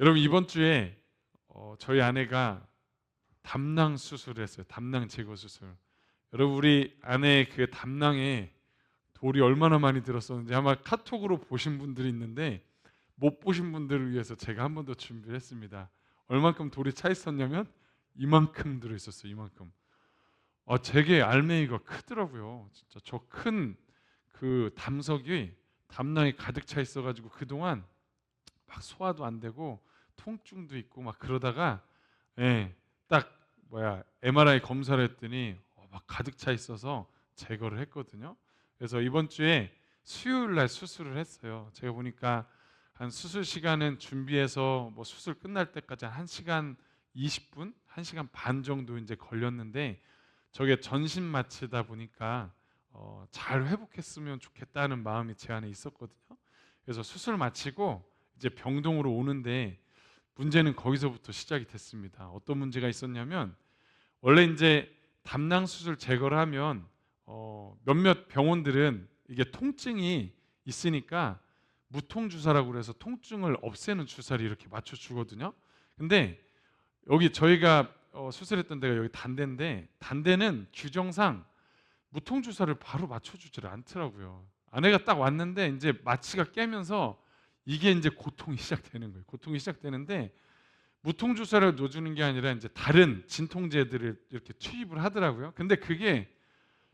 여러분 이번 주에 어, 저희 아내가 담낭 수술을 했어요. 담낭 제거 수술. 여러분 우리 아내 그 담낭에 돌이 얼마나 많이 들었었는지 아마 카톡으로 보신 분들이 있는데 못 보신 분들을 위해서 제가 한 번 더 준비를 했습니다. 얼만큼 돌이 차 있었냐면 이만큼 들어 있었어요. 이만큼. 아, 제게 알맹이가 크더라고요. 진짜 저 큰 그 담석이 담낭에 가득 차 있어가지고 그 동안 막 소화도 안 되고 통증도 있고 막 그러다가 예, 딱 뭐야 MRI 검사를 했더니 어, 막 가득 차 있어서 제거를 했거든요. 그래서 이번 주에 수요일 날 수술을 했어요. 제가 보니까 한 수술 시간은 준비해서 뭐 수술 끝날 때까지 한 1시간 20분, 1시간 반 정도 이제 걸렸는데 저게 전신 마취다 보니까 어, 잘 회복했으면 좋겠다는 마음이 제 안에 있었거든요. 그래서 수술 마치고 이제 병동으로 오는데 문제는 거기서부터 시작이 됐습니다. 어떤 문제가 있었냐면 원래 이제 담낭 수술 제거를 하면 어, 몇몇 병원들은 이게 통증이 있으니까 무통 주사라고 그래서 통증을 없애는 주사를 이렇게 맞춰 주거든요. 근데 여기 저희가 어, 수술했던 데가 여기 단대인데 단대는 규정상 무통 주사를 바로 맞춰 주지를 않더라고요. 아내가 딱 왔는데 이제 마취가 깨면서 이게 이제 고통이 시작되는 거예요. 고통이 시작되는데 무통 주사를 넣어주는 게 아니라 이제 다른 진통제들을 이렇게 투입을 하더라고요. 근데 그게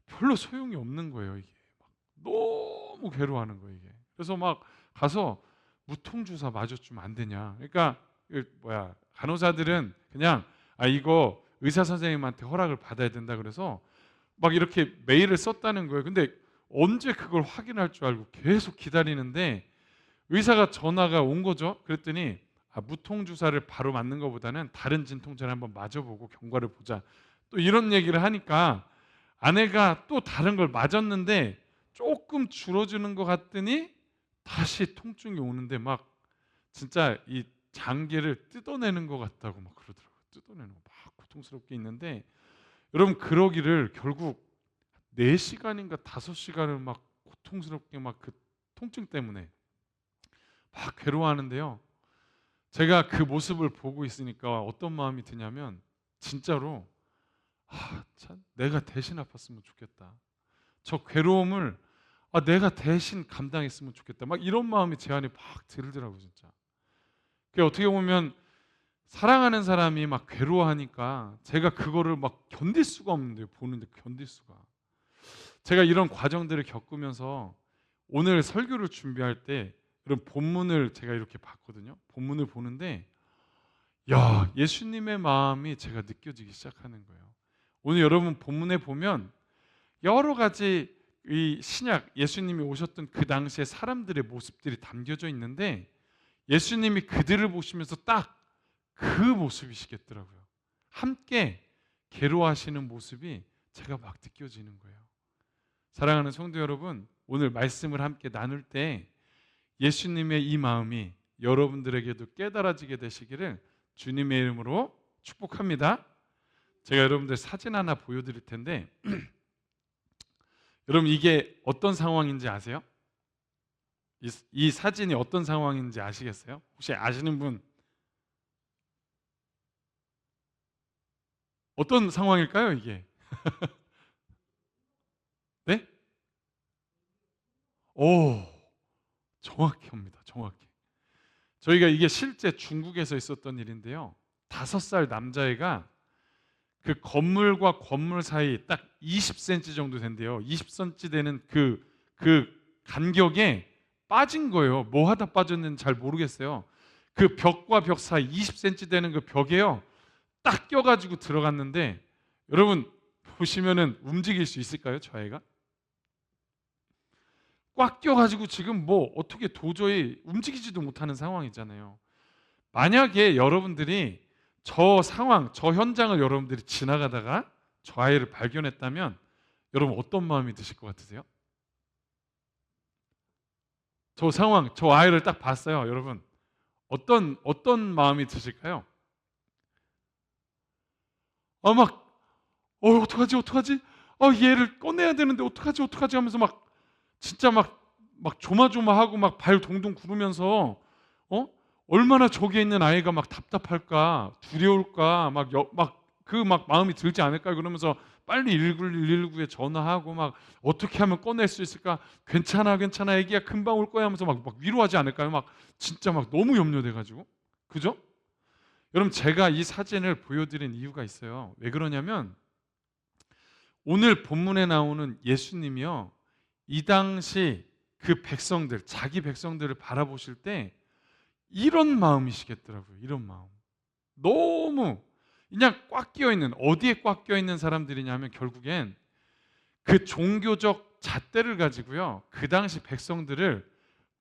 별로 소용이 없는 거예요. 이게 막 너무 괴로워하는 거예요. 이게 그래서 막 가서 무통 주사 맞아주면 안 되냐. 그러니까 그 뭐야 간호사들은 그냥 아 이거 의사 선생님한테 허락을 받아야 된다 그래서 막 이렇게 메일을 썼다는 거예요. 근데 언제 그걸 확인할 줄 알고 계속 기다리는데 의사가 전화가 온 거죠. 그랬더니 아, 무통 주사를 바로 맞는 것보다는 다른 진통제를 한번 맞아보고 경과를 보자. 또 이런 얘기를 하니까 아내가 또 다른 걸 맞았는데 조금 줄어주는 것 같더니 다시 통증이 오는데 막 진짜 이 장계를 뜯어내는 것 같다고 막 그러더라고요. 뜯어내는 거 막 고통스럽게 있는데 여러분 그러기를 결국 4시간인가 5시간을 막 고통스럽게 막 그 통증 때문에 막 괴로워하는데요. 제가 그 모습을 보고 있으니까 어떤 마음이 드냐면 진짜로 아, 참 내가 대신 아팠으면 좋겠다. 저 괴로움을 아, 내가 대신 감당했으면 좋겠다. 막 이런 마음이 제 안에 막 들더라고 진짜. 그 어떻게 보면 사랑하는 사람이 막 괴로워하니까 제가 그거를 막 견딜 수가 없는데요. 보는데 견딜 수가. 제가 이런 과정들을 겪으면서 오늘 설교를 준비할 때 이런 본문을 제가 이렇게 봤거든요. 본문을 보는데 야, 예수님의 마음이 제가 느껴지기 시작하는 거예요. 오늘 여러분 본문에 보면 여러 가지 이 신약 예수님이 오셨던 그 당시의 사람들의 모습들이 담겨져 있는데 예수님이 그들을 보시면서 딱 그 모습이시겠더라고요. 함께 괴로워하시는 모습이 제가 막 느껴지는 거예요. 사랑하는 성도 여러분, 오늘 말씀을 함께 나눌 때 예수님의 이 마음이 여러분들에게도 깨달아지게 되시기를 주님의 이름으로 축복합니다. 제가 여러분들 사진 하나 보여드릴 텐데 여러분 이게 어떤 상황인지 아세요? 이, 이, 사진이 어떤 상황인지 아시겠어요? 혹시 아시는 분 어떤 상황일까요 이게? 네? 오 정확히 합니다. 정확히. 저희가 이게 실제 중국에서 있었던 일인데요. 다섯 살 남자애가 그 건물과 건물 사이 딱 20cm 정도 된대요. 20cm 되는 그, 그 간격에 빠진 거예요. 뭐 하다 빠졌는지 잘 모르겠어요. 그 벽과 벽 사이 20cm 되는 그 벽에요. 딱 껴가지고 들어갔는데 여러분 보시면은 움직일 수 있을까요? 저 아이가? 꽉 껴가지고 지금 뭐 어떻게 도저히 움직이지도 못하는 상황이잖아요. 만약에 여러분들이 저 상황, 저 현장을 여러분들이 지나가다가 저 아이를 발견했다면 여러분 어떤 마음이 드실 것 같으세요? 저 상황, 저 아이를 딱 봤어요, 여러분. 어떤 어떤 마음이 드실까요? 아 막, 어 어떡하지, 어떡하지? 아 얘를 꺼내야 되는데 어떡하지, 어떡하지 하면서 막 진짜 막, 막 조마조마하고 막 발 동동 구르면서 어? 얼마나 저기에 있는 아이가 막 답답할까, 두려울까, 막그 막 마음이 들지 않을까 그러면서 빨리 119에 전화하고 막 어떻게 하면 꺼낼 수 있을까? 괜찮아, 괜찮아, 애기야 금방 올 거야 하면서 막, 막 위로하지 않을까요? 막 진짜 막 너무 염려돼가지고 그죠? 여러분 제가 이 사진을 보여드린 이유가 있어요. 왜 그러냐면 오늘 본문에 나오는 예수님이요 이 당시 그 백성들 자기 백성들을 바라보실 때 이런 마음이시겠더라고요. 이런 마음. 너무 그냥 꽉 끼어 있는 어디에 꽉 끼어 있는 사람들이냐면 결국엔 그 종교적 잣대를 가지고요. 그 당시 백성들을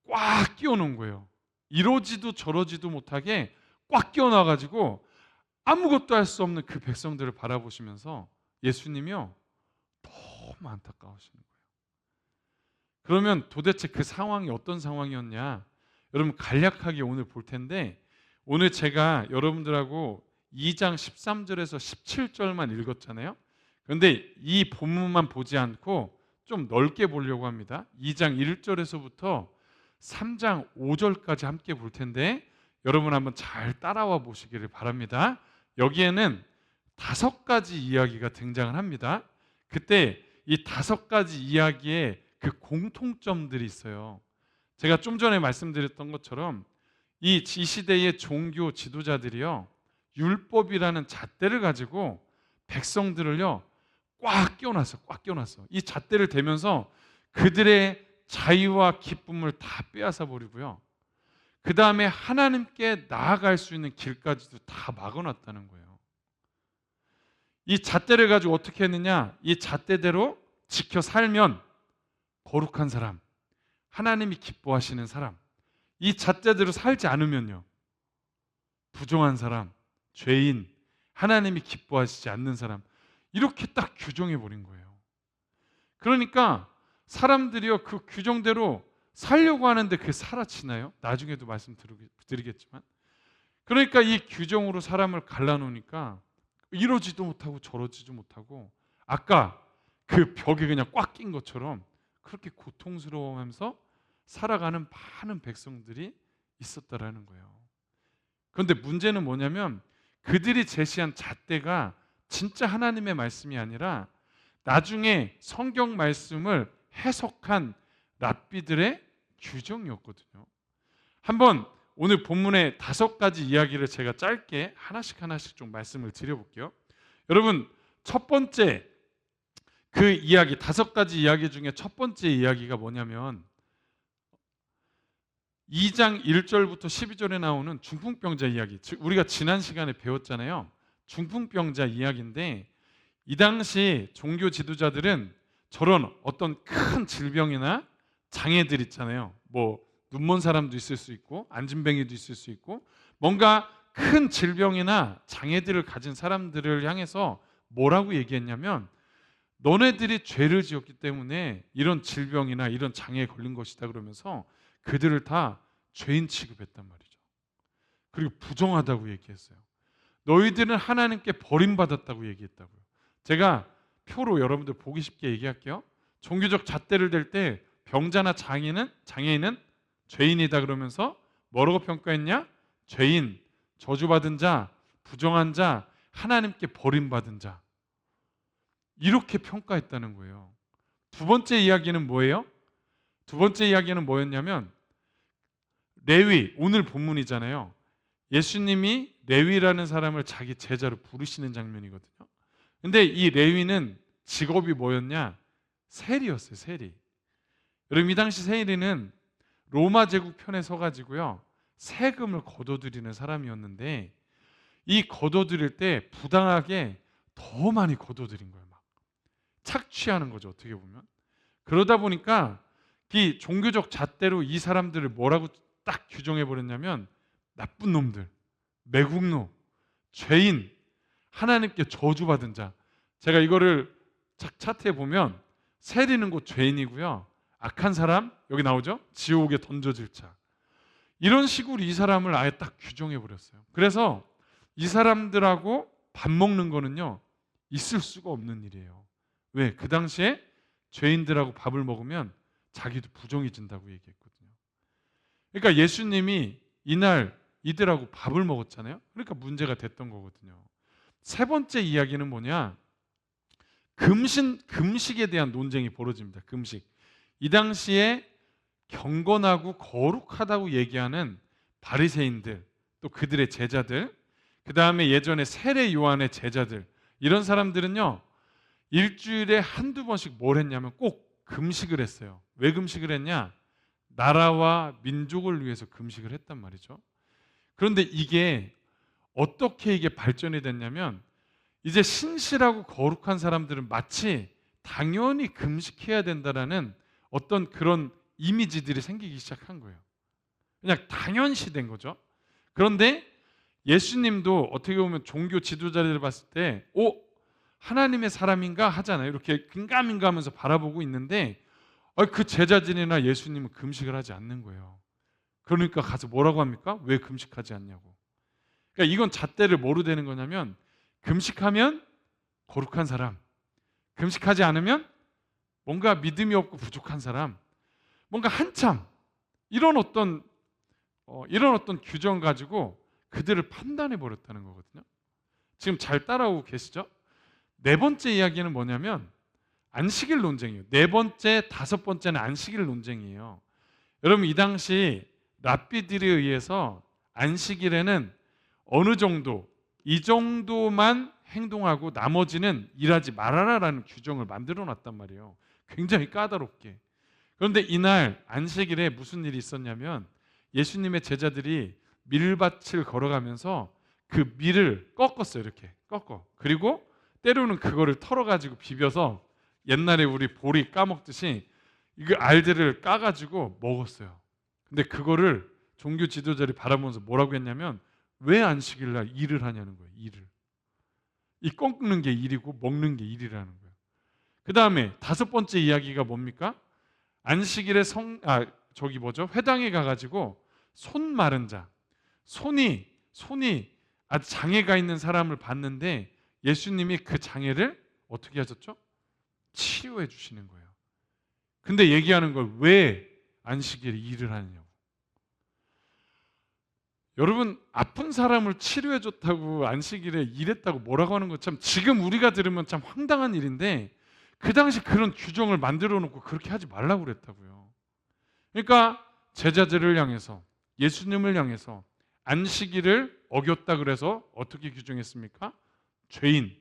꽉 끼워 놓은 거예요. 이러지도 저러지도 못하게 꽉 끼워 놔 가지고 아무것도 할 수 없는 그 백성들을 바라보시면서 예수님이요. 너무 안타까우시는 거예요. 그러면 도대체 그 상황이 어떤 상황이었냐? 여러분 간략하게 오늘 볼 텐데 오늘 제가 여러분들하고 2장 13절에서 17절만 읽었잖아요. 그런데 이 본문만 보지 않고 좀 넓게 보려고 합니다. 2장 1절에서부터 3장 5절까지 함께 볼 텐데 여러분 한번 잘 따라와 보시기를 바랍니다. 여기에는 다섯 가지 이야기가 등장을 합니다. 그때 이 다섯 가지 이야기에 그 공통점들이 있어요. 제가 좀 전에 말씀드렸던 것처럼 이, 이 시대의 종교 지도자들이요 율법이라는 잣대를 가지고 백성들을요 꽉 끼워놨어, 꽉 끼워놨어. 이 잣대를 대면서 그들의 자유와 기쁨을 다 빼앗아 버리고요. 그 다음에 하나님께 나아갈 수 있는 길까지도 다 막아놨다는 거예요. 이 잣대를 가지고 어떻게 했느냐? 이 잣대대로 지켜 살면 거룩한 사람, 하나님이 기뻐하시는 사람, 이 잣대대로 살지 않으면요. 부정한 사람, 죄인, 하나님이 기뻐하시지 않는 사람, 이렇게 딱 규정해 버린 거예요. 그러니까 사람들이요, 그 규정대로 살려고 하는데 그게 사라지나요? 나중에도 말씀드리겠지만. 그러니까 이 규정으로 사람을 갈라놓으니까 이러지도 못하고 저러지도 못하고 아까 그 벽에 그냥 꽉 낀 것처럼 그렇게 고통스러워하면서 살아가는 많은 백성들이 있었다라는 거예요. 그런데 문제는 뭐냐면 그들이 제시한 잣대가 진짜 하나님의 말씀이 아니라 나중에 성경 말씀을 해석한 랍비들의 규정이었거든요. 한번 오늘 본문의 다섯 가지 이야기를 제가 짧게 하나씩 하나씩 좀 말씀을 드려볼게요. 여러분 첫 번째 그 이야기 다섯 가지 이야기 중에 첫 번째 이야기가 뭐냐면 2장 1절부터 12절에 나오는 중풍병자 이야기. 우리가 지난 시간에 배웠잖아요. 중풍병자 이야기인데 이 당시 종교 지도자들은 저런 어떤 큰 질병이나 장애들 있잖아요. 뭐 눈먼 사람도 있을 수 있고 안진뱅이도 있을 수 있고 뭔가 큰 질병이나 장애들을 가진 사람들을 향해서 뭐라고 얘기했냐면 너네들이 죄를 지었기 때문에 이런 질병이나 이런 장애에 걸린 것이다 그러면서 그들을 다 죄인 취급했단 말이죠. 그리고 부정하다고 얘기했어요. 너희들은 하나님께 버림받았다고 얘기했다고요. 제가 표로 여러분들 보기 쉽게 얘기할게요. 종교적 잣대를 댈 때 병자나 장애는 장애인은 죄인이다 그러면서 뭐라고 평가했냐? 죄인, 저주받은 자, 부정한 자, 하나님께 버림받은 자. 이렇게 평가했다는 거예요. 두 번째 이야기는 뭐예요? 두 번째 이야기는 뭐였냐면 레위 오늘 본문이잖아요. 예수님이 레위라는 사람을 자기 제자로 부르시는 장면이거든요. 근데 이 레위는 직업이 뭐였냐? 세리였어요, 세리. 여러분 이 당시 세리는 로마 제국 편에 서 가지고요. 세금을 거둬들이는 사람이었는데 이 거둬들일 때 부당하게 더 많이 거둬들인 거예요. 막 착취하는 거죠. 어떻게 보면 그러다 보니까 이 종교적 잣대로 이 사람들을 뭐라고 딱 규정해 버렸냐면 나쁜 놈들, 매국노, 죄인, 하나님께 저주받은 자. 제가 이거를 차트에 보면 세리는 곧 죄인이고요. 악한 사람 여기 나오죠? 지옥에 던져질 자. 이런 식으로 이 사람을 아예 딱 규정해 버렸어요. 그래서 이 사람들하고 밥 먹는 거는요. 있을 수가 없는 일이에요. 왜? 그 당시에 죄인들하고 밥을 먹으면 자기도 부정해진다고 얘기했거든요. 그러니까 예수님이 이날 이들하고 밥을 먹었잖아요. 그러니까 문제가 됐던 거거든요. 세 번째 이야기는 뭐냐? 금신 금식에 대한 논쟁이 벌어집니다. 금식. 이 당시에 경건하고 거룩하다고 얘기하는 바리새인들 또 그들의 제자들 그 다음에 예전에 세례 요한의 제자들 이런 사람들은요 일주일에 한두 번씩 뭘 했냐면 꼭 금식을 했어요. 왜 금식을 했냐? 나라와 민족을 위해서 금식을 했단 말이죠. 그런데 이게 어떻게 이게 발전이 됐냐면 이제 신실하고 거룩한 사람들은 마치 당연히 금식해야 된다라는 어떤 그런 이미지들이 생기기 시작한 거예요. 그냥 당연시 된 거죠. 그런데 예수님도 어떻게 보면 종교 지도자들을 봤을 때, 오 하나님의 사람인가 하잖아요. 이렇게 긴가민가하면서 바라보고 있는데 어, 그 제자들이나 예수님은 금식을 하지 않는 거예요. 그러니까 가서 뭐라고 합니까? 왜 금식하지 않냐고. 그러니까 이건 잣대를 뭐로 되는 거냐면 금식하면 거룩한 사람, 금식하지 않으면 뭔가 믿음이 없고 부족한 사람, 뭔가 한참 이런 어떤 어, 이런 어떤 규정 가지고 그들을 판단해 버렸다는 거거든요. 지금 잘 따라오고 계시죠? 네 번째 이야기는 뭐냐면 안식일 논쟁이에요. 네 번째, 다섯 번째는 안식일 논쟁이에요. 여러분 이 당시 랍비들에 의해서 안식일에는 어느 정도 이 정도만 행동하고 나머지는 일하지 말아라라는 규정을 만들어 놨단 말이에요. 굉장히 까다롭게. 그런데 이날 안식일에 무슨 일이 있었냐면 예수님의 제자들이 밀밭을 걸어가면서 그 밀을 꺾었어요. 이렇게 꺾어. 그리고 때로는 그거를 털어가지고 비벼서 옛날에 우리 보리 까먹듯이 이거 알들을 까가지고 먹었어요. 근데 그거를 종교 지도자들이 바라보면서 뭐라고 했냐면 왜 안식일 날 일을 하냐는 거예요. 일을. 이 꺾는 게 일이고 먹는 게 일이라는 거예요. 그 다음에 다섯 번째 이야기가 뭡니까? 안식일에 성, 아, 저기 뭐죠? 회당에 가가지고 손 마른 자, 손이, 손이 아주 장애가 있는 사람을 봤는데 예수님이 그 장애를 어떻게 하셨죠? 치료해 주시는 거예요. 근데 얘기하는 걸 왜 안식일에 일을 하느냐고. 여러분 아픈 사람을 치료해 줬다고 안식일에 일했다고 뭐라고 하는 것 참 지금 우리가 들으면 참 황당한 일인데 그 당시 그런 규정을 만들어 놓고 그렇게 하지 말라고 그랬다고요. 그러니까 제자들을 향해서 예수님을 향해서 안식일을 어겼다 그래서 어떻게 규정했습니까? 죄인.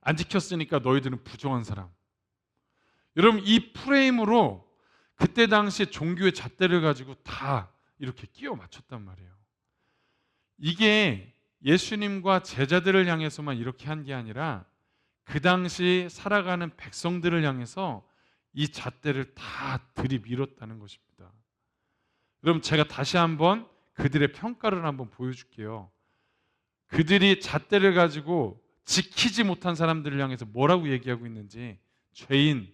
안 지켰으니까 너희들은 부정한 사람. 여러분 이 프레임으로 그때 당시 종교의 잣대를 가지고 다 이렇게 끼워 맞췄단 말이에요. 이게 예수님과 제자들을 향해서만 이렇게 한 게 아니라 그 당시 살아가는 백성들을 향해서 이 잣대를 다 들이밀었다는 것입니다. 그럼 제가 다시 한번 그들의 평가를 한번 보여줄게요. 그들이 잣대를 가지고 지키지 못한 사람들을 향해서 뭐라고 얘기하고 있는지 죄인,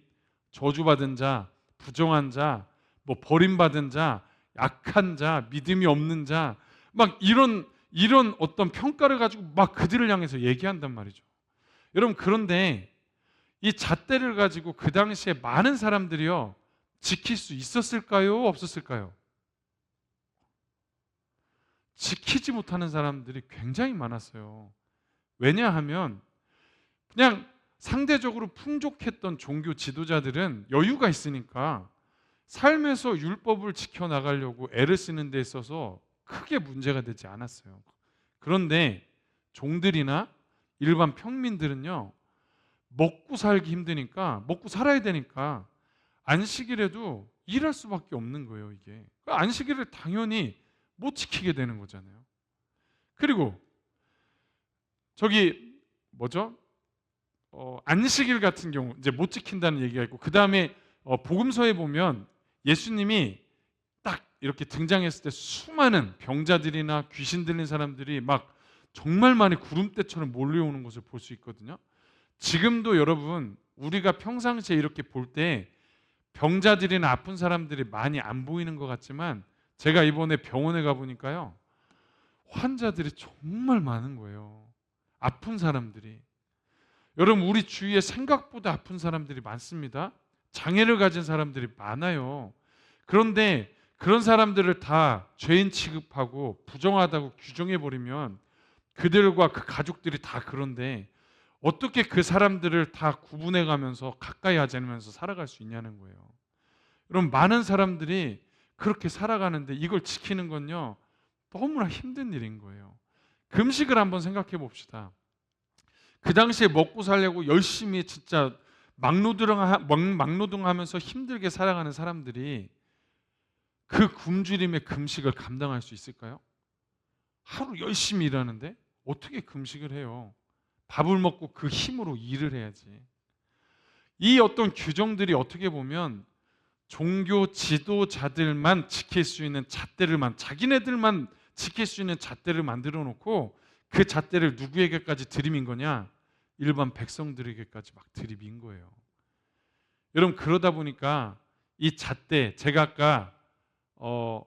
저주받은 자, 부정한 자, 뭐 버림받은 자, 약한 자, 믿음이 없는 자, 막 이런 이런 어떤 평가를 가지고 막 그들을 향해서 얘기한단 말이죠. 여러분 그런데 이 잣대를 가지고 그 당시에 많은 사람들이요 지킬 수 있었을까요? 없었을까요? 지키지 못하는 사람들이 굉장히 많았어요. 왜냐하면 그냥 상대적으로 풍족했던 종교 지도자들은 여유가 있으니까 삶에서 율법을 지켜 나가려고 애를 쓰는 데 있어서 크게 문제가 되지 않았어요. 그런데 종들이나 일반 평민들은요. 먹고 살기 힘드니까 먹고 살아야 되니까 안식일에도 일할 수밖에 없는 거예요, 이게. 그러니까 안식일을 당연히 못 지키게 되는 거잖아요. 그리고 저기 뭐죠? 어, 안식일 같은 경우 이제 못 지킨다는 얘기가 있고 그 다음에 어, 복음서에 보면 예수님이 딱 이렇게 등장했을 때 수많은 병자들이나 귀신 들린 사람들이 막 정말 많이 구름대처럼 몰려오는 것을 볼 수 있거든요. 지금도 여러분 우리가 평상시에 이렇게 볼 때 병자들이나 아픈 사람들이 많이 안 보이는 것 같지만 제가 이번에 병원에 가 보니까요 환자들이 정말 많은 거예요. 아픈 사람들이 여러분 우리 주위에 생각보다 아픈 사람들이 많습니다. 장애를 가진 사람들이 많아요. 그런데 그런 사람들을 다 죄인 취급하고 부정하다고 규정해 버리면 그들과 그 가족들이 다 그런데 어떻게 그 사람들을 다 구분해 가면서 가까이 하지 않으면서 살아갈 수 있냐는 거예요. 여러분 많은 사람들이 그렇게 살아가는데 이걸 지키는 건요 너무나 힘든 일인 거예요. 금식을 한번 생각해 봅시다. 그 당시에 먹고 살려고 열심히 진짜 막노동 막노동 하면서 힘들게 살아가는 사람들이 그 굶주림의 금식을 감당할 수 있을까요? 하루 열심히 일하는데 어떻게 금식을 해요? 밥을 먹고 그 힘으로 일을 해야지. 이 어떤 규정들이 어떻게 보면 종교 지도자들만 지킬 수 있는 잣대를만 자기네들만 지킬 수 있는 잣대를 만들어 놓고 그 잣대를 누구에게까지 들이민 거냐? 일반 백성들에게까지 막 들이민 거예요. 여러분 그러다 보니까 이 잣대 제가 아까 어,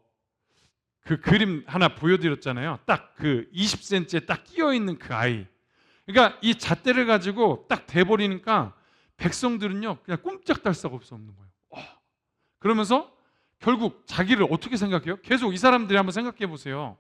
그 그림 하나 보여드렸잖아요. 딱 그 20cm에 딱 끼어 있는 그 아이. 그러니까 이 잣대를 가지고 딱 대버리니까 백성들은요 그냥 꼼짝달싹 없어 없는 거예요. 어. 그러면서 결국 자기를 어떻게 생각해요? 계속 이 사람들이 한번 생각해 보세요.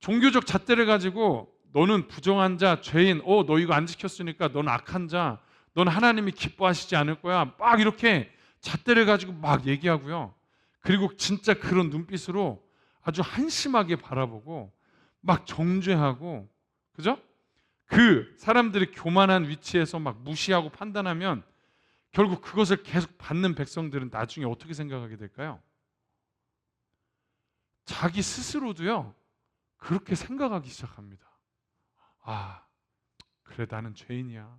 종교적 잣대를 가지고 너는 부정한 자, 죄인, 어, 너 이거 안 지켰으니까 넌 악한 자, 넌 하나님이 기뻐하시지 않을 거야. 막 이렇게 잣대를 가지고 막 얘기하고요. 그리고 진짜 그런 눈빛으로 아주 한심하게 바라보고 막 정죄하고 그죠? 그 사람들이 교만한 위치에서 막 무시하고 판단하면 결국 그것을 계속 받는 백성들은 나중에 어떻게 생각하게 될까요? 자기 스스로도요 그렇게 생각하기 시작합니다. 아 그래 나는 죄인이야.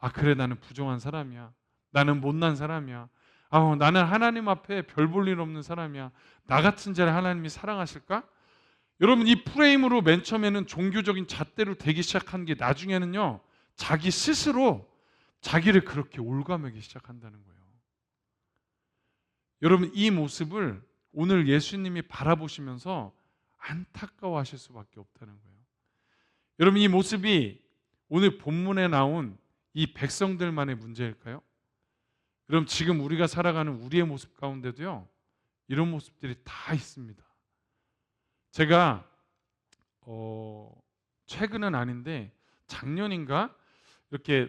아 그래 나는 부정한 사람이야. 나는 못난 사람이야. 아, 나는 하나님 앞에 별 볼 일 없는 사람이야. 나 같은 자를 하나님이 사랑하실까? 여러분 이 프레임으로 맨 처음에는 종교적인 잣대로 되기 시작한 게 나중에는요 자기 스스로 자기를 그렇게 올가매기 시작한다는 거예요. 여러분 이 모습을 오늘 예수님이 바라보시면서 안타까워하실 수밖에 없다는 거예요. 여러분 이 모습이 오늘 본문에 나온 이 백성들만의 문제일까요? 그럼 지금 우리가 살아가는 우리의 모습 가운데도요 이런 모습들이 다 있습니다. 제가 어, 최근은 아닌데 작년인가 이렇게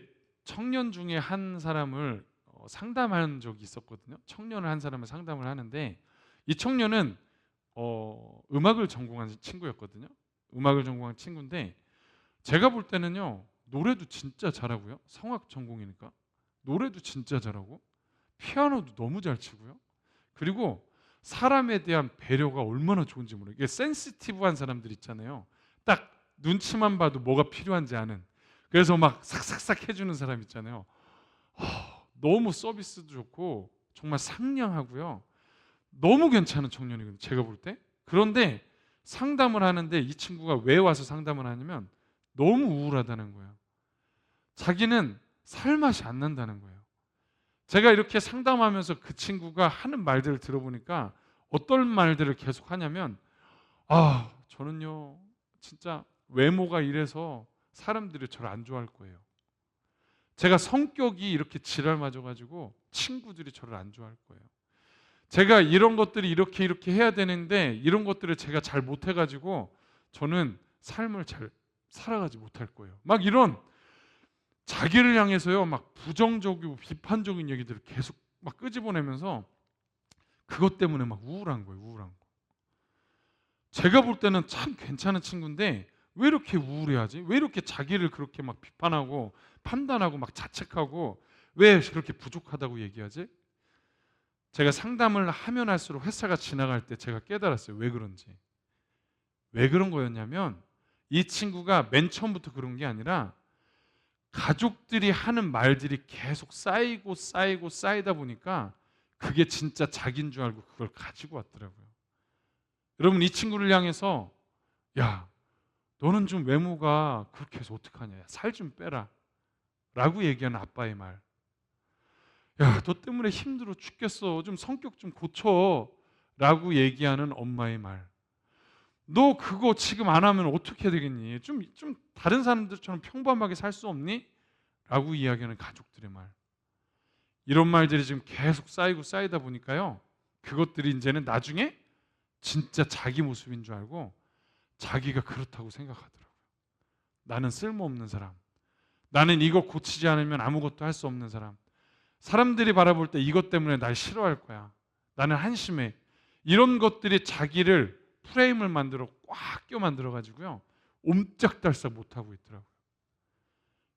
청년 중에 한 사람을 어, 상담한 적이 있었거든요. 청년을 한 사람을 상담을 하는데 이 청년은 어, 음악을 전공한 친구였거든요. 음악을 전공한 친구인데 제가 볼 때는요 노래도 진짜 잘하고요. 성악 전공이니까 노래도 진짜 잘하고 피아노도 너무 잘 치고요. 그리고 사람에 대한 배려가 얼마나 좋은지 모르겠어요. 센시티브한 사람들 있잖아요. 딱 눈치만 봐도 뭐가 필요한지 아는. 그래서 막 삭삭삭 해주는 사람 있잖아요. 어, 너무 서비스도 좋고 정말 상냥하고요. 너무 괜찮은 청년이거든요. 제가 볼 때. 그런데 상담을 하는데 이 친구가 왜 와서 상담을 하냐면 너무 우울하다는 거예요. 자기는 살 맛이 안 난다는 거예요. 제가 이렇게 상담하면서 그 친구가 하는 말들을 들어보니까 어떤 말들을 계속 하냐면 아 저는요 진짜 외모가 이래서 사람들이 저를 안 좋아할 거예요. 제가 성격이 이렇게 지랄 맞아가지고 친구들이 저를 안 좋아할 거예요. 제가 이런 것들이 이렇게 이렇게 해야 되는데 이런 것들을 제가 잘 못해가지고 저는 삶을 잘 살아가지 못할 거예요. 막 이런 자기를 향해서요 막 부정적이고 비판적인 얘기들을 계속 막 끄집어내면서 그것 때문에 막 우울한 거예요 우울한 거 제가 볼 때는 참 괜찮은 친구인데 왜 이렇게 우울해하지? 왜 이렇게 자기를 그렇게 막 비판하고 판단하고 막 자책하고 왜 그렇게 부족하다고 얘기하지? 제가 상담을 하면 할수록 회사가 지나갈 때 제가 깨달았어요. 왜 그런지. 왜 그런 거였냐면 이 친구가 맨 처음부터 그런 게 아니라 가족들이 하는 말들이 계속 쌓이고 쌓이고 쌓이다 보니까 그게 진짜 자기인 줄 알고 그걸 가지고 왔더라고요. 여러분 이 친구를 향해서 야 너는 좀 외모가 그렇게 해서 어떡하냐 살 좀 빼라 라고 얘기하는 아빠의 말 야 너 때문에 힘들어 죽겠어 좀 성격 좀 고쳐 라고 얘기하는 엄마의 말 너 그거 지금 안 하면 어떻게 되겠니? 좀, 좀 다른 사람들처럼 평범하게 살 수 없니? 라고 이야기하는 가족들의 말. 이런 말들이 지금 계속 쌓이고 쌓이다 보니까요. 그것들이 이제는 나중에 진짜 자기 모습인 줄 알고 자기가 그렇다고 생각하더라고요. 나는 쓸모없는 사람. 나는 이거 고치지 않으면 아무것도 할 수 없는 사람. 사람들이 바라볼 때 이것 때문에 날 싫어할 거야. 나는 한심해. 이런 것들이 자기를 프레임을 만들어 꽉 껴 만들어 가지고요. 옴짝달싹 못 하고 있더라고요.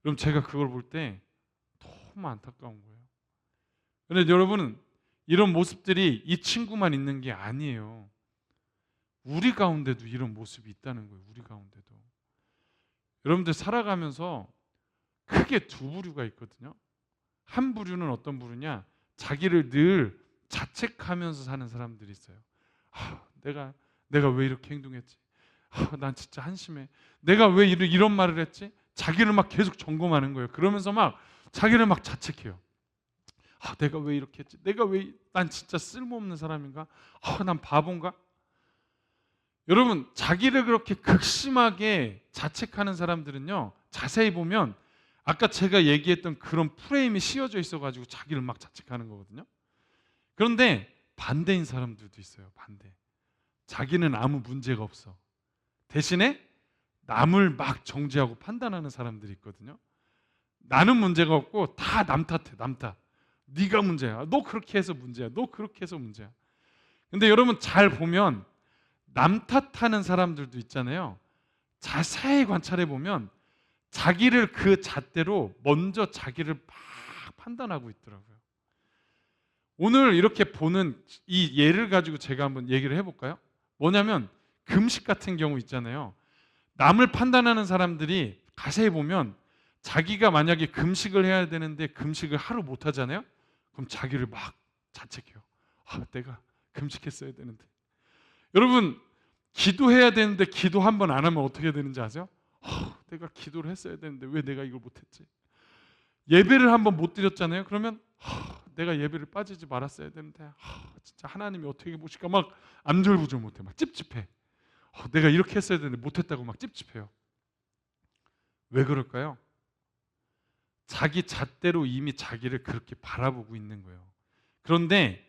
그럼 제가 그걸 볼 때 너무 안타까운 거예요. 그런데 여러분은 이런 모습들이 이 친구만 있는 게 아니에요. 우리 가운데도 이런 모습이 있다는 거예요. 우리 가운데도. 여러분들 살아가면서 크게 두 부류가 있거든요. 한 부류는 어떤 부류냐? 자기를 늘 자책하면서 사는 사람들이 있어요. 아, 내가 내가 왜 이렇게 행동했지? 아, 난 진짜 한심해. 내가 왜 이런, 이런 말을 했지? 자기를 막 계속 점검하는 거예요. 그러면서 막 자기를 막 자책해요. 아, 내가 왜 이렇게 했지? 내가 왜 난 진짜 쓸모없는 사람인가? 아, 난 바본가? 여러분, 자기를 그렇게 극심하게 자책하는 사람들은요. 자세히 보면 아까 제가 얘기했던 그런 프레임이 씌워져 있어 가지고 자기를 막 자책하는 거거든요. 그런데 반대인 사람들도 있어요. 반대. 자기는 아무 문제가 없어. 대신에 남을 막 정죄하고 판단하는 사람들이 있거든요. 나는 문제가 없고 다 남 탓해. 남 탓. 네가 문제야. 너 그렇게 해서 문제야. 너 그렇게 해서 문제야. 근데 여러분 잘 보면 남 탓하는 사람들도 있잖아요. 자세히 관찰해 보면 자기를 그 잣대로 먼저 자기를 막 판단하고 있더라고요. 오늘 이렇게 보는 이 예를 가지고 제가 한번 얘기를 해볼까요? 뭐냐면 금식 같은 경우 있잖아요. 남을 판단하는 사람들이 가세히 보면 자기가 만약에 금식을 해야 되는데 금식을 하루 못 하잖아요. 그럼 자기를 막 자책해요. 아, 내가 금식했어야 되는데. 여러분 기도해야 되는데 기도 한 번 안 하면 어떻게 되는지 아세요? 아, 내가 기도를 했어야 되는데 왜 내가 이걸 못했지? 예배를 한 번 못 드렸잖아요. 그러면 아, 내가 예배를 빠지지 말았어야 되는데 아, 진짜 하나님이 어떻게 보실까 막 암절부절 못해 막 찝찝해. 아, 내가 이렇게 했어야 되는데 못했다고 막 찝찝해요. 왜 그럴까요? 자기 잣대로 이미 자기를 그렇게 바라보고 있는 거예요. 그런데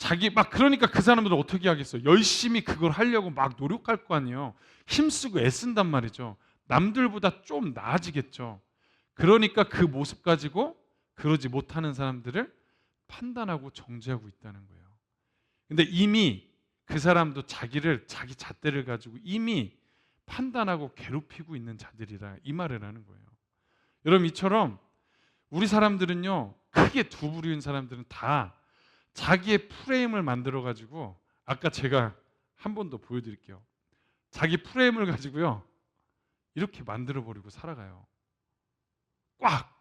자기 막 그러니까 그 사람들은 어떻게 하겠어요? 열심히 그걸 하려고 막 노력할 거 아니에요. 힘쓰고 애쓴단 말이죠. 남들보다 좀 나아지겠죠. 그러니까 그 모습 가지고 그러지 못하는 사람들을 판단하고 정죄하고 있다는 거예요. 근데 이미 그 사람도 자기를 자기 잣대를 가지고 이미 판단하고 괴롭히고 있는 자들이라 이 말을 하는 거예요. 여러분 이처럼 우리 사람들은요 크게 두 부류인 사람들은 다 자기의 프레임을 만들어 가지고 아까 제가 한 번 더 보여드릴게요. 자기 프레임을 가지고요 이렇게 만들어 버리고 살아가요. 꽉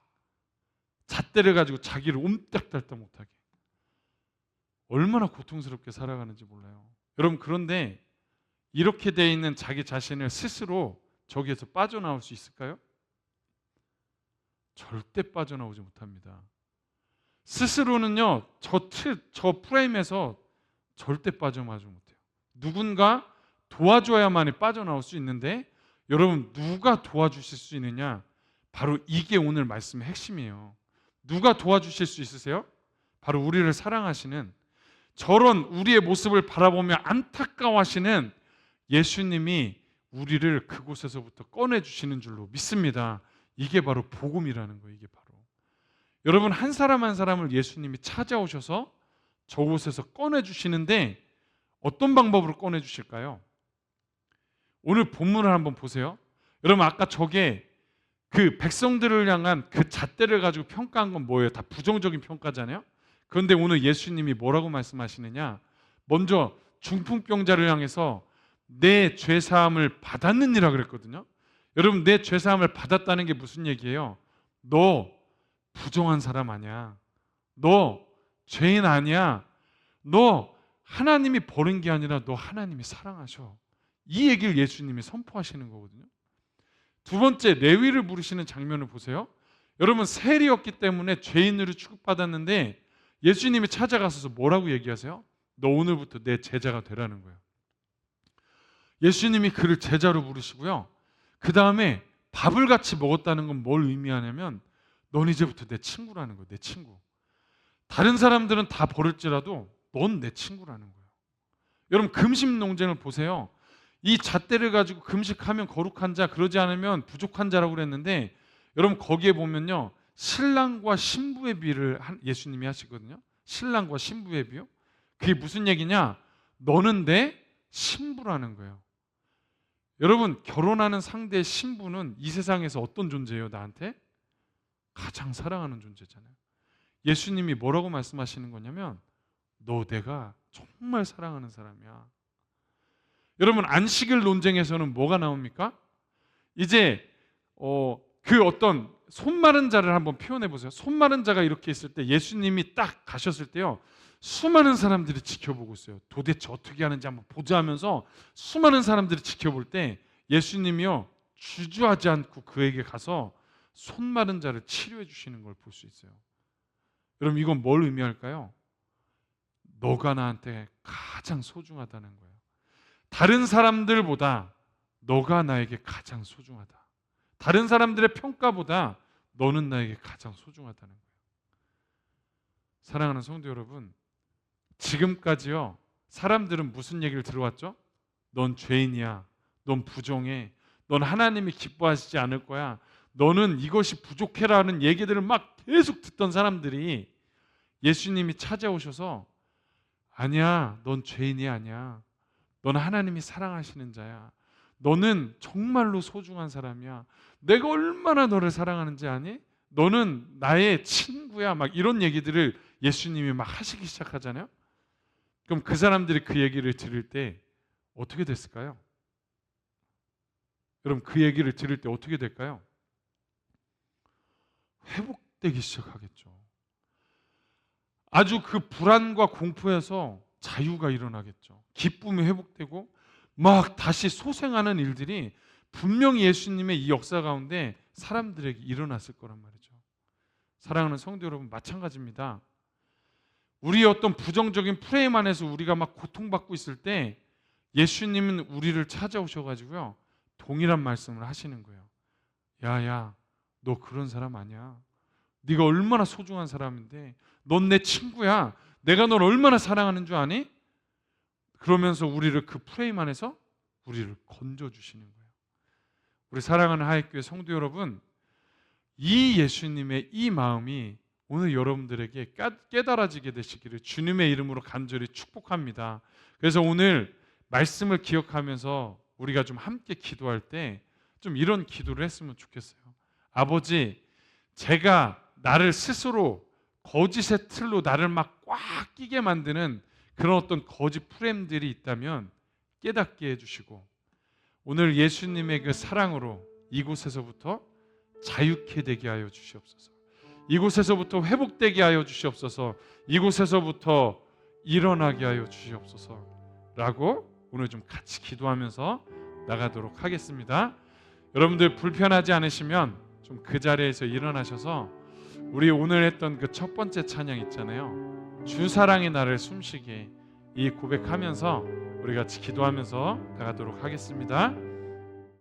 잣대를 가지고 자기를 옴딱달딱 못하게 얼마나 고통스럽게 살아가는지 몰라요. 여러분 그런데 이렇게 돼 있는 자기 자신을 스스로 저기에서 빠져나올 수 있을까요? 절대 빠져나오지 못합니다. 스스로는요, 저 틀, 저 프레임에서 절대 빠져나오지 못해요. 누군가 도와줘야만이 빠져나올 수 있는데, 여러분, 누가 도와주실 수 있느냐? 바로 이게 오늘 말씀의 핵심이에요. 누가 도와주실 수 있으세요? 바로 우리를 사랑하시는 저런 우리의 모습을 바라보며 안타까워하시는 예수님이 우리를 그곳에서부터 꺼내 주시는 줄로 믿습니다. 이게 바로 복음이라는 거예요. 이게 바로. 여러분 한 사람 한 사람을 예수님이 찾아오셔서 저곳에서 꺼내 주시는데 어떤 방법으로 꺼내 주실까요? 오늘 본문을 한번 보세요. 여러분 아까 저게 그 백성들을 향한 그 잣대를 가지고 평가한 건 뭐예요? 다 부정적인 평가잖아요. 그런데 오늘 예수님이 뭐라고 말씀하시느냐? 먼저 중풍병자를 향해서 내 죄사함을 받았느니라 그랬거든요. 여러분 내 죄사함을 받았다는 게 무슨 얘기예요? 너 부정한 사람 아니야. 너 죄인 아니야. 너 하나님이 버린 게 아니라 너 하나님이 사랑하셔. 이 얘기를 예수님이 선포하시는 거거든요. 두 번째 레위를 부르시는 장면을 보세요. 여러분 세리였기 때문에 죄인으로 취급받았는데 예수님이 찾아가서 뭐라고 얘기하세요? 너 오늘부터 내 제자가 되라는 거예요. 예수님이 그를 제자로 부르시고요. 그 다음에 밥을 같이 먹었다는 건 뭘 의미하냐면 넌 이제부터 내 친구라는 거예요. 내 친구. 다른 사람들은 다 버릴지라도 넌 내 친구라는 거예요. 여러분 금식 논쟁을 보세요. 이 잣대를 가지고 금식하면 거룩한 자, 그러지 않으면 부족한 자라고 그랬는데 여러분 거기에 보면요. 신랑과 신부의 비를 한- 예수님이 하시거든요. 신랑과 신부의 비요. 그게 무슨 얘기냐? 너는 내 신부라는 거예요. 여러분 결혼하는 상대의 신부는 이 세상에서 어떤 존재예요? 나한테 가장 사랑하는 존재잖아요. 예수님이 뭐라고 말씀하시는 거냐면 너 내가 정말 사랑하는 사람이야. 여러분 안식일 논쟁에서는 뭐가 나옵니까? 이제 어, 그 어떤 손 마른 자를 한번 표현해 보세요. 손 마른 자가 이렇게 있을 때 예수님이 딱 가셨을 때요. 수많은 사람들이 지켜보고 있어요. 도대체 어떻게 하는지 한번 보자 하면서 수많은 사람들이 지켜볼 때 예수님이요. 주저하지 않고 그에게 가서 손 마른 자를 치료해 주시는 걸 볼 수 있어요. 여러분 이건 뭘 의미할까요? 너가 나한테 가장 소중하다는 거예요. 다른 사람들보다 너가 나에게 가장 소중하다. 다른 사람들의 평가보다 너는 나에게 가장 소중하다는 거예요. 사랑하는 성도 여러분, 지금까지요. 사람들은 무슨 얘기를 들어왔죠? 넌 죄인이야. 넌 부정해. 넌 하나님이 기뻐하시지 않을 거야. 너는 이것이 부족해라는 얘기들을 막 계속 듣던 사람들이 예수님이 찾아오셔서 아니야, 넌 죄인이 아니야. 넌 하나님이 사랑하시는 자야. 너는 정말로 소중한 사람이야. 내가 얼마나 너를 사랑하는지 아니? 너는 나의 친구야. 막 이런 얘기들을 예수님이 막 하시기 시작하잖아요. 그럼 그 사람들이 그 얘기를 들을 때 어떻게 됐을까요? 여러분 그 얘기를 들을 때 어떻게 될까요? 회복되기 시작하겠죠. 아주 그 불안과 공포에서 자유가 일어나겠죠. 기쁨이 회복되고 막 다시 소생하는 일들이 분명히 예수님의 이 역사 가운데 사람들에게 일어났을 거란 말이죠. 사랑하는 성도 여러분 마찬가지입니다. 우리의 어떤 부정적인 프레임 안에서 우리가 막 고통받고 있을 때 예수님은 우리를 찾아오셔 가지고요. 동일한 말씀을 하시는 거예요. 야야, 너 그런 사람 아니야. 네가 얼마나 소중한 사람인데 넌 내 친구야. 내가 널 얼마나 사랑하는 줄 아니? 그러면서 우리를 그 프레임 안에서 우리를 건져 주시는 거예요. 우리 사랑하는 하이교회 성도 여러분, 이 예수님의 이 마음이 오늘 여러분들에게 깨- 깨달아지게 되시기를 주님의 이름으로 간절히 축복합니다. 그래서 오늘 말씀을 기억하면서 우리가 좀 함께 기도할 때 좀 이런 기도를 했으면 좋겠어요. 아버지, 제가 나를 스스로 거짓의 틀로 나를 막 꽉 끼게 만드는 그런 어떤 거짓 프레임들이 있다면 깨닫게 해주시고 오늘 예수님의 그 사랑으로 이곳에서부터 자유케 되게 하여 주시옵소서. 이곳에서부터 회복되게 하여 주시옵소서. 이곳에서부터 일어나게 하여 주시옵소서.라고 오늘 좀 같이 기도하면서 나가도록 하겠습니다. 여러분들 불편하지 않으시면 좀 그 자리에서 일어나셔서 우리 오늘 했던 그 첫 번째 찬양 있잖아요. 주 사랑의 나를 숨쉬게 이 고백하면서 우리 같이 기도하면서 나가도록 하겠습니다.